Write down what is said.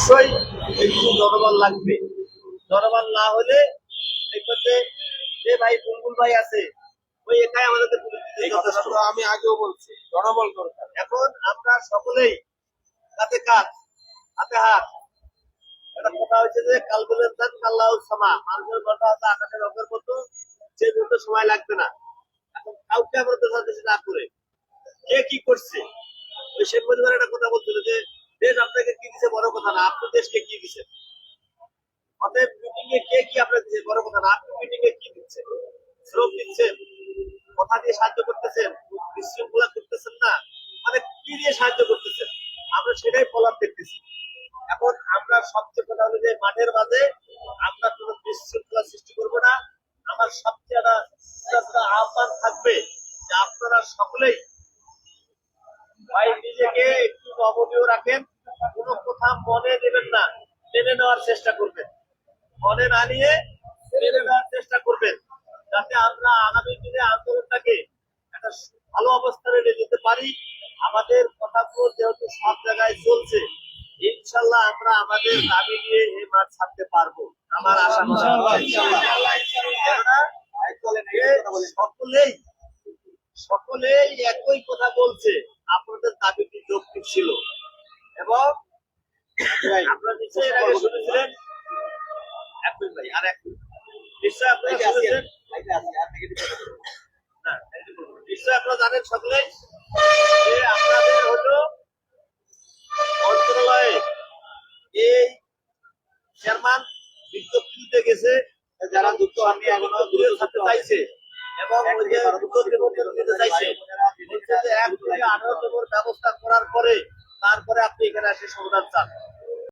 অবশ্যই একটু জনবল লাগবে। জনবল না হলে দেখবে যে ভাই বুলবুল ভাই আছে ওই একাই আমাদেরকে তুলে দিতে যথেষ্ট। আমি আগেও বলছি জনবল দরকার। এখন আমরা সকলেই হাতে কাজ হাতে হাত। একটা কথা হচ্ছে যে কাল বলেন তান কাল্লাহ সামা। মানুষের হচ্ছে আকাশের মতো যে দ্রুত সময় লাগবে না। এখন কাউকে আমরা দোষাদোষি না করে কে কি করছে? ওই শেখ পরিবার একটা কথা বলছিল যে দেশ আপনাকে দিছে বড় কথা না আপনি দেশকে কি দিচ্ছেন অতএব মিটিং এ কে কি আপনাকে দিচ্ছে বড় কথা না, আপনি মিটিং এ কি দিচ্ছেন? শ্রম দিচ্ছেন, কথা দিয়ে সাহায্য করতেছেন, বিশৃঙ্খলা করতেছেন না মানে কি দিয়ে সাহায্য করতেছেন? আমরা সেটাই ফলাপ দেখতেছি। এখন আমরা সবচেয়ে কথা হলো যে মাঠের মাঝে আমরা কোনো বিশৃঙ্খলা সৃষ্টি করব না। আমার সবচেয়ে একটা আহ্বান থাকবে যে আপনারা সকলেই ভাই নিজেকে একটু নমনীয় রাখেন। কোনো কথা মনে নেবেন না। মেনে নেওয়ার চেষ্টা করবেন। মনে না নিয়ে মেনে নেওয়ার চেষ্টা করবেন। যাতে আমরা আগামী দিনে আন্দোলনটাকে একটা ভালো অবস্থানে নিয়ে যেতে পারি। আমাদের কথাগুলো যেহেতু সব জায়গায় চলছে ইনশাল্লাহ আমরা আমাদের দাবি নিয়ে এই মাঠ ছাড়তে পারব। আমার আশা সকলেই সকলেই একই কথা বলছে। আপনাদের দাবিটি যৌক্তিক ছিল। আপনারা জানেন সকলেই যে আপনাদের হলো মন্ত্রণালয়ে এই চেয়ারম্যান বিজ্ঞপ্তি দিতে গেছে যারা যুক্ত আমি এখনও দূরে থাকতে চাইছে এবং ব্যবস্থা করার পরে তারপরে আপনি এখানে এসে সমাধান চান।